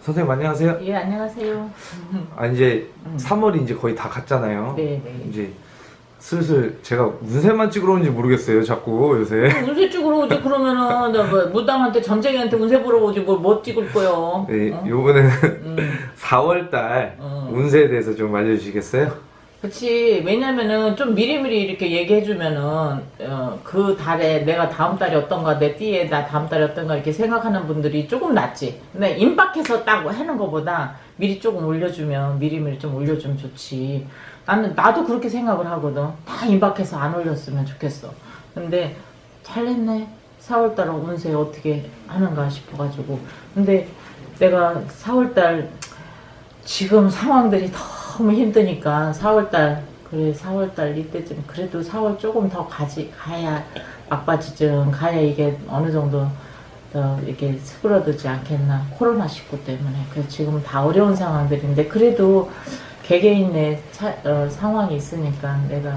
선생님 안녕하세요. 예, 안녕하세요. 아 이제 음. 3월이 이제 거의 다 갔잖아요. 네, 네. 이제 슬슬 제가 운세만 찍으러 오는지 모르겠어요. 자꾸 요새. 운세 찍으러 오지 그러면은 나 뭐, 무당한테 전쟁이한테 운세 보러 오지 뭘 못 찍을 거요. 네, 어? 요번에는 음, 4월달 어. 운세에 대해서 좀 알려주시겠어요? 그치. 왜냐면은 좀 미리미리 이렇게 얘기해주면은 어, 그 달에 내가 다음 달이 어떤가 내 띠에 나 다음 달이 어떤가 이렇게 생각하는 분들이 조금 낫지. 근데 임박해서 딱 하는 것보다 미리 조금 올려주면 미리미리 좀 올려주면 좋지. 나는 나도 그렇게 생각을 하거든. 다 임박해서 안 올렸으면 좋겠어. 근데 잘했네. 4월달 운세 어떻게 하는가 싶어가지고. 근데 내가 4월달 지금 상황들이 너무 힘드니까 4월달 그래 4월달 이때쯤 그래도 4월 조금 더 가지 가야 막바지쯤 가야 이게 어느 정도 더 이렇게 수그러들지 않겠나 코로나 19 때문에 그래서 지금 다 어려운 상황들인데 그래도 개개인의 차- 어, 상황이 있으니까 내가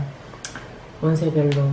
운세별로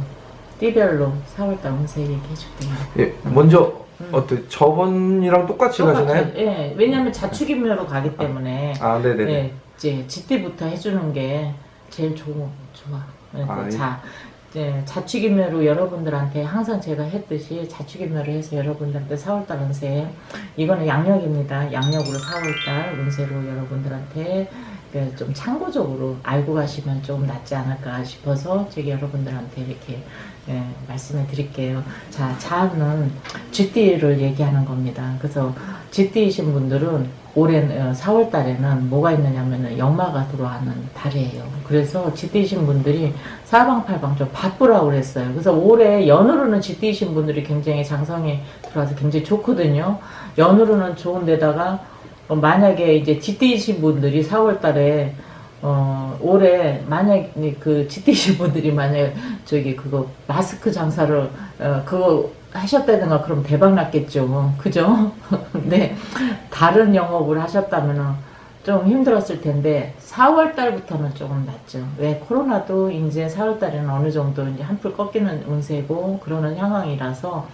띠별로 4월달 운세 얘기해줄게요. 예, 먼저 음. 어때 저번이랑 똑같이 가시나요? 똑같아요. 예, 왜냐면 자축인묘로 가기 때문에 아, 네네네. 네, 이제 지때부터 해주는 게 제일 좋, 좋아. 아, 예. 자, 이제 자축인묘로 여러분들한테 항상 제가 했듯이 자축인묘로 해서 여러분들한테 4월달 운세 이거는 양력입니다. 양력으로 4월달 운세로 여러분들한테 그좀 참고적으로 알고 가시면 좀 낫지 않을까 싶어서 제가 여러분들한테 이렇게 예, 말씀을 드릴게요. 자, 자는 쥐띠를 얘기하는 겁니다. 그래서 쥐띠이신 분들은 올해 4월 달에는 뭐가 있느냐면은 연마가 들어가는 달이에요. 그래서 쥐띠이신 분들이 사방팔방 좀 바쁘라고 그랬어요. 그래서 올해 연으로는 쥐띠이신 분들이 굉장히 장성에 들어와서 굉장히 좋거든요. 연으로는 좋은데다가 어, 만약에 이제 쥐띠이신 분들이 4월 달에 어, 올해 만약 그 쥐띠이신 분들이 만약 저기 그거 마스크 장사를 어, 그거 하셨다든가 그럼 대박 났겠죠. 그죠? 근데 다른 영업을 하셨다면은 좀 힘들었을 텐데 4월 달부터는 조금 낫죠. 왜 코로나도 이제 4월 달에는 어느 정도 이제 한풀 꺾이는 운세고 그러는 상황이라서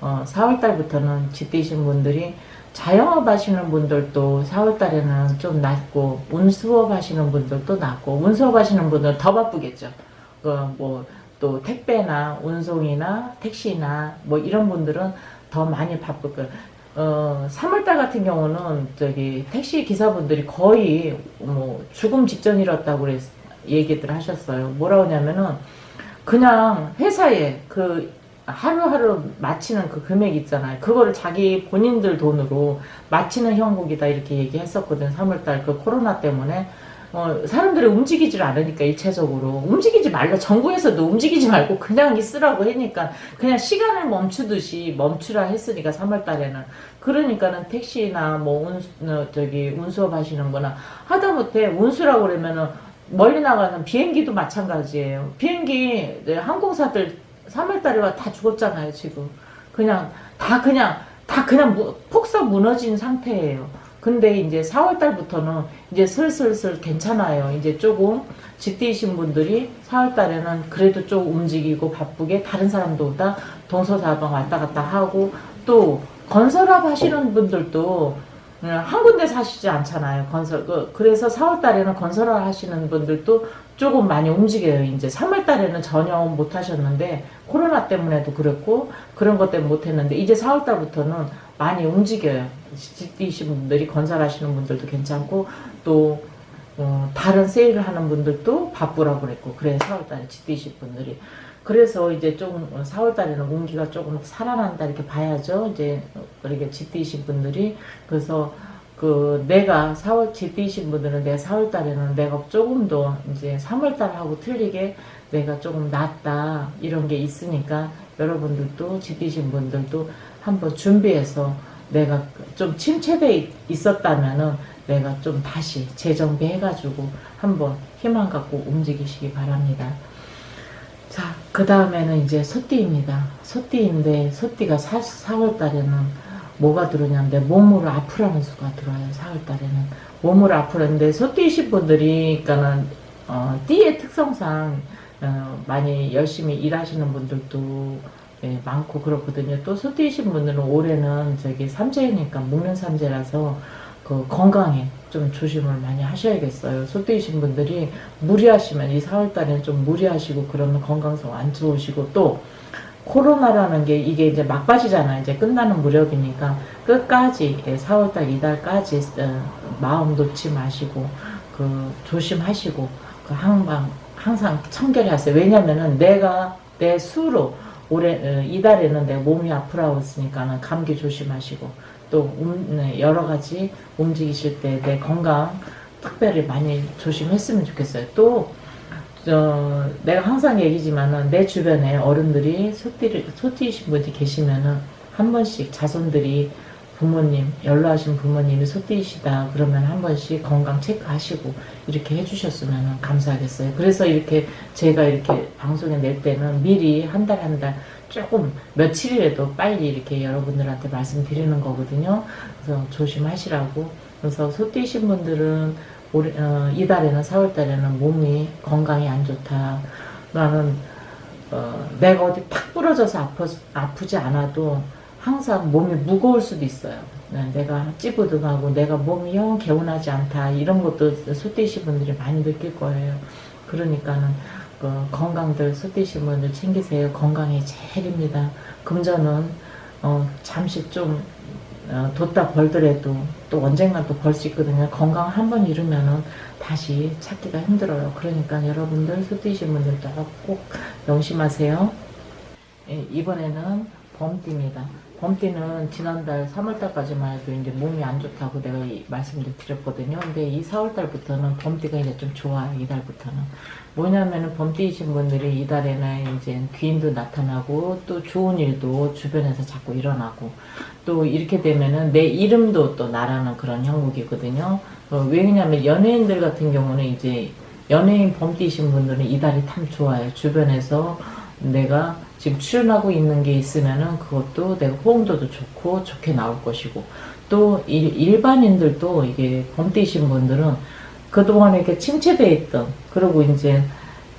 어, 4월 달부터는 쥐띠신 분들이 자영업 하시는 분들도 4월 달에는 좀 낫고 운수업 하시는 분들도 낫고 운수업 하시는 분들은 더 바쁘겠죠. 뭐또 택배나 운송이나 택시나 뭐 이런 분들은 더 많이 바쁠 거예요. 어, 3월달 같은 경우는 저기 택시 기사분들이 거의 뭐 죽음 직전이었다고 얘기들 하셨어요. 뭐라 하냐면은 그냥 회사에 그 하루하루 마치는 그 금액 있잖아요. 그거를 자기 본인들 돈으로 마치는 형국이다 이렇게 얘기했었거든. 3월달 그 코로나 때문에. 어, 사람들이 움직이질 않으니까 일체적으로 움직이지 말라 정부에서도 움직이지 말고 그냥 있으라고 하니까 그냥 시간을 멈추듯이 멈추라 했으니까 3월 달에는 그러니까는 택시나 뭐 운, 어, 저기 운수업 하시는 거나 하다못해 운수라고 그러면은 멀리 나가는 비행기도 마찬가지예요 비행기 네, 항공사들 3월 달에 와 다 죽었잖아요 지금. 그냥 다 그냥 다 그냥 무- 폭삭 무너진 상태예요. 근데 이제 4월 달부터는 이제 슬슬슬 괜찮아요. 이제 조금 쥐띠이신 분들이 4월 달에는 그래도 좀 움직이고 바쁘게 다른 사람들보다? 동서사방 왔다 갔다 하고 또 건설업 하시는 분들도 음, 한 군데 사시지 않잖아요. 건설 그 그래서 4월 달에는 건설업 하시는 분들도 조금 많이 움직여요. 이제 3월 달에는 전혀 못 하셨는데 코로나 때문에도 그랬고 그런 것 때문에 못 했는데 이제 4월 달부터는 많이 움직여요. 집디신 분들이 건설하시는 분들도 괜찮고 또 어, 다른 세일을 하는 분들도 바쁘라고 그랬고 그래 4월 달에 집디신 분들이 그래서 이제 좀 4월 달에는 운기가 조금 살아난다 이렇게 봐야죠. 이제 이렇게 집디신 분들이 그래서 그 내가 4월 집디신 분들은 내가 4월 달에는 내가 조금 더 이제 3월 달하고 틀리게 내가 조금 낫다 이런 게 있으니까 여러분들도 집디신 분들도 한번 준비해서 내가 좀 침체돼 있- 있었다면은 내가 좀 다시 재정비해가지고 한번 희망 갖고 움직이시기 바랍니다. 자, 그 다음에는 이제 소띠입니다. 소띠인데 소띠가 4월 달에는 뭐가 들어오냐면 내 몸으로 아프라는 수가 들어와요. 4월 달에는 몸으로 아프는데 소띠이신 분들이 그러니까는 어, 띠의 특성상 어, 많이 열심히 일하시는 분들도 예, 많고 그렇거든요. 또 소띠이신 분들은 올해는 저기 삼재니까 묵는 삼재라서 그 건강에 좀 조심을 많이 하셔야겠어요. 소띠이신 분들이 무리하시면 이 4월달에는 좀 무리하시고 그러면 건강상 안 좋으시고 또 코로나라는 게 이게 이제 막바지잖아요. 이제 끝나는 무렵이니까 끝까지 예, 4월달 이달까지 어, 마음 놓지 마시고 그 조심하시고 그 항상 항상 청결하세요. 왜냐면은 내가 내 수로 올해 어, 이달에는 내 몸이 아프라고 했으니까는 감기 조심하시고 또 음, 네, 여러 가지 움직이실 때 내 건강 특별히 많이 조심했으면 좋겠어요. 또 어, 내가 항상 얘기지만은 내 주변에 어른들이 소띠를, 소띠이신 분이 계시면은 한 번씩 자손들이 부모님, 연로하신 부모님이 소띠이시다 그러면 한 번씩 건강 체크하시고 이렇게 해주셨으면 감사하겠어요. 그래서 이렇게 제가 이렇게 방송에 낼 때는 미리 한 달 한달 조금 며칠이라도 빨리 이렇게 여러분들한테 말씀드리는 거거든요. 그래서 조심하시라고. 그래서 소띠이신 분들은 올해, 어, 이달에는 4월달에는 몸이 건강이 안 좋다. 나는 어, 내가 어디 탁 부러져서 아프, 아프지 않아도 항상 몸이 무거울 수도 있어요. 네, 내가 찌부둥하고 내가 몸이 영 개운하지 않다 이런 것도 소띠시 분들이 많이 느낄 거예요. 그러니까는 어, 건강들 소띠시 분들 챙기세요. 건강이 제일입니다. 금전은 어, 잠시 좀 어, 뒀다 벌더라도 또 언젠가 또벌 수 있거든요. 건강 한 번 잃으면은 다시 찾기가 힘들어요. 그러니까 여러분들 소띠신 분들도 꼭 명심하세요. 예, 이번에는 범띠입니다. 범띠는 지난달 3월달까지만 해도 이제 몸이 안 좋다고 내가 이 말씀을 드렸거든요. 근데 이 4월달부터는 범띠가 이제 좀 좋아요. 이달부터는. 뭐냐면은 범띠이신 분들이 이달에는 이제 귀인도 나타나고 또 좋은 일도 주변에서 자꾸 일어나고 또 이렇게 되면은 내 이름도 또 나라는 그런 형국이거든요. 어, 왜냐면 연예인들 같은 경우는 이제 연예인 범띠이신 분들은 이달이 참 좋아요. 주변에서 내가 지금 출연하고 있는 게 있으면은 그것도 내가 호응도도 좋고 좋게 나올 것이고 또 일, 일반인들도 이게 범띠이신 분들은 그동안에 이렇게 침체되어 있던 그리고 이제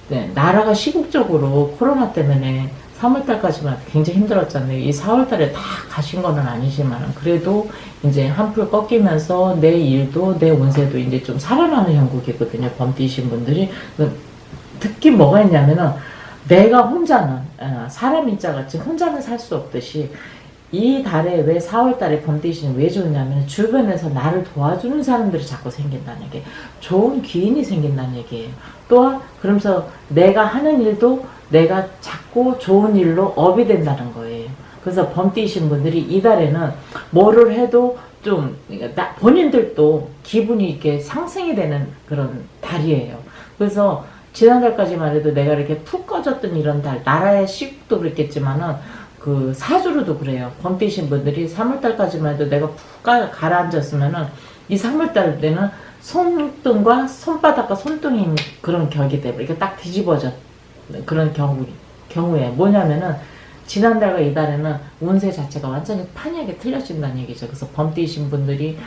네, 나라가 시국적으로 코로나 때문에 3월달까지만 굉장히 힘들었잖아요. 이 4월달에 다 가신 거는 아니지만 그래도 이제 한풀 꺾이면서 내 일도 내 운세도 이제 좀 살아나는 형국이거든요. 범띠이신 분들이 그 특히 뭐가 있냐면은 내가 혼자는 어, 사람 인자같이 혼자는 살 수 없듯이 이 달에 왜 4월 달에 범띠이신 왜 좋냐면 주변에서 나를 도와주는 사람들이 자꾸 생긴다는 게 좋은 기인이 생긴다는 얘기예요. 또한 그러면서 내가 하는 일도 내가 자꾸 좋은 일로 업이 된다는 거예요. 그래서 범띠이신 분들이 이 달에는 뭐를 해도 좀 그러니까 나- 본인들도 기분이 이렇게 상승이 되는 그런 달이에요. 그래서 지난달까지만 해도 내가 이렇게 푹 꺼졌던 이런 달, 나라의 시국도 그랬겠지만은 그 사주로도 그래요. 범띠신 분들이 3월달까지만 해도 내가 푹 가, 가라앉았으면은 이 3월달 때는 손등과 손바닥과 손등이 그런 격이 이렇게 딱 뒤집어져 그런 경우 경우에 뭐냐면은 지난달과 이달에는 운세 자체가 완전히 판이하게 틀려진다는 얘기죠. 그래서 범띠이신 분들이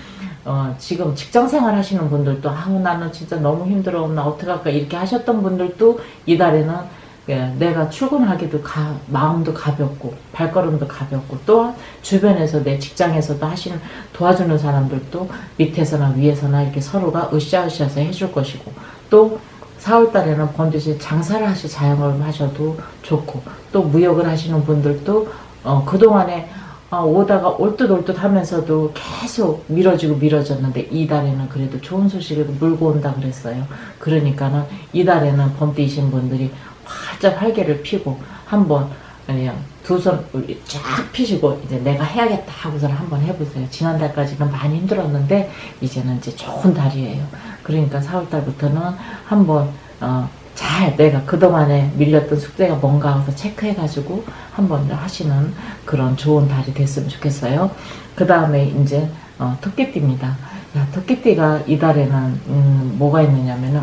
어, 지금 직장 생활 하시는 분들도 아우 나는 진짜 너무 힘들어 나 어떡할까 이렇게 하셨던 분들도 이달에는 예, 내가 출근하기도 가, 마음도 가볍고 발걸음도 가볍고 또한 주변에서 내 직장에서도 하시는 도와주는 사람들도 밑에서나 위에서나 이렇게 서로가 으쌰으쌰해서 해줄 것이고 또 4월 달에는 번듯이 장사를 하시 자영업을 하셔도 좋고 또 무역을 하시는 분들도 어, 그동안에 아, 오다가 올듯올듯 하면서도 계속 미뤄지고 미뤄졌는데 이달에는 그래도 좋은 소식을 물고 온다 그랬어요. 그러니까는 이달에는 범띠이신 분들이 활짝 활개를 피고 한번 그냥 두손쫙 피시고 이제 내가 해야겠다 하고서는 한번 해보세요. 지난달까지는 많이 힘들었는데 이제는 이제 좋은 달이에요. 그러니까 4월달부터는 한번 어, 잘 내가 그동안에 밀렸던 숙제가 뭔가 하고서 체크해가지고 한번 하시는 그런 좋은 달이 됐으면 좋겠어요. 그 다음에 이제 어, 토끼띠입니다. 야, 토끼띠가 이달에는 음, 뭐가 있느냐면은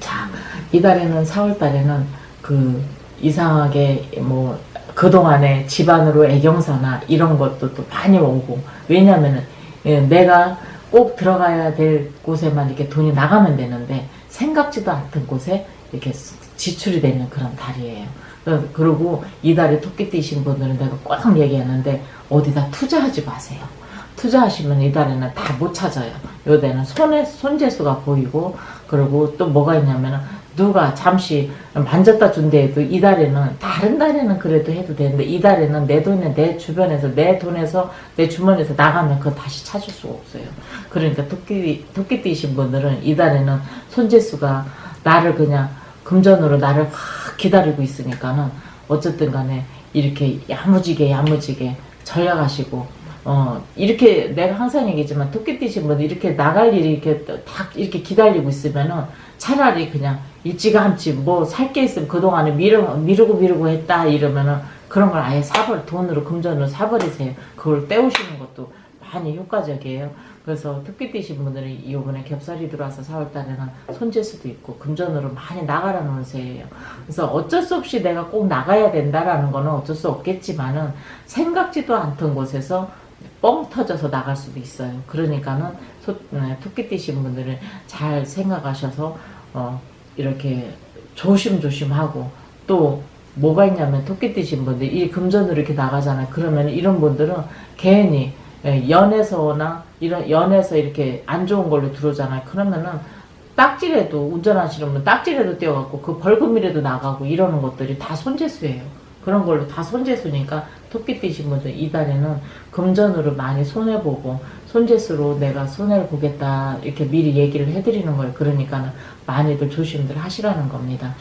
자 이달에는 4월달에는 그 이상하게 뭐 그동안에 집안으로 애경사나 이런 것도 또 많이 오고 왜냐면은 예, 내가 꼭 들어가야 될 곳에만 이렇게 돈이 나가면 되는데 생각지도 않던 곳에 이렇게 지출이 되는 그런 달이에요. 그리고 이 달에 토끼띠신 분들은 내가 꽉 얘기했는데 어디다 투자하지 마세요. 투자하시면 이 달에는 다 못 찾아요. 요때는 손에 손재수가 보이고 그리고 또 뭐가 있냐면은 누가 잠시 만졌다 준다 해도 이달에는 다른 달에는 그래도 해도 되는데 이달에는 내 돈에 내 주변에서 내 돈에서 내 주머니에서 나가면 그거 다시 찾을 수가 없어요. 그러니까 토끼 토끼띠신 분들은 이달에는 손재수가 나를 그냥 금전으로 나를 확 기다리고 있으니까는 어쨌든 간에 이렇게 야무지게 야무지게 전략하시고 어 이렇게 내가 항상 얘기지만 토끼띠신 분들 이렇게 나갈 일이 이렇게 딱 이렇게 기다리고 있으면은 차라리 그냥 일찌감치 뭐 살 게 있으면 그동안에 미루, 미루고 미루고 했다 이러면은 그런 걸 아예 사버 돈으로 금전으로 사버리세요. 그걸 떼우시는 것도 많이 효과적이에요. 그래서 토끼띠신 분들은 이번에 겹살이 들어와서 4월달에는 손재수도 있고 금전으로 많이 나가라는 운세예요. 그래서 어쩔 수 없이 내가 꼭 나가야 된다라는 거는 어쩔 수 없겠지만은 생각지도 않던 곳에서 뻥 터져서 나갈 수도 있어요. 그러니까는 소, 네, 토끼띠신 분들은 잘 생각하셔서 어, 이렇게 조심조심하고 또 뭐가 있냐면 토끼띠신 분들 이 금전으로 이렇게 나가잖아요. 그러면 이런 분들은 괜히 예, 연에서나 이런 연에서 이렇게 안 좋은 걸로 들어오잖아요. 그러면은 딱지라도 운전하시는 분 딱지라도 떼어갖고 그 벌금이라도 나가고 이러는 것들이 다 손재수예요. 그런 걸로 다 손재수니까 토끼띠신 분들 이달에는 금전으로 많이 손해보고 손재수로 내가 손해를 보겠다 이렇게 미리 얘기를 해드리는 거예요. 그러니까는 많이들 조심들 하시라는 겁니다.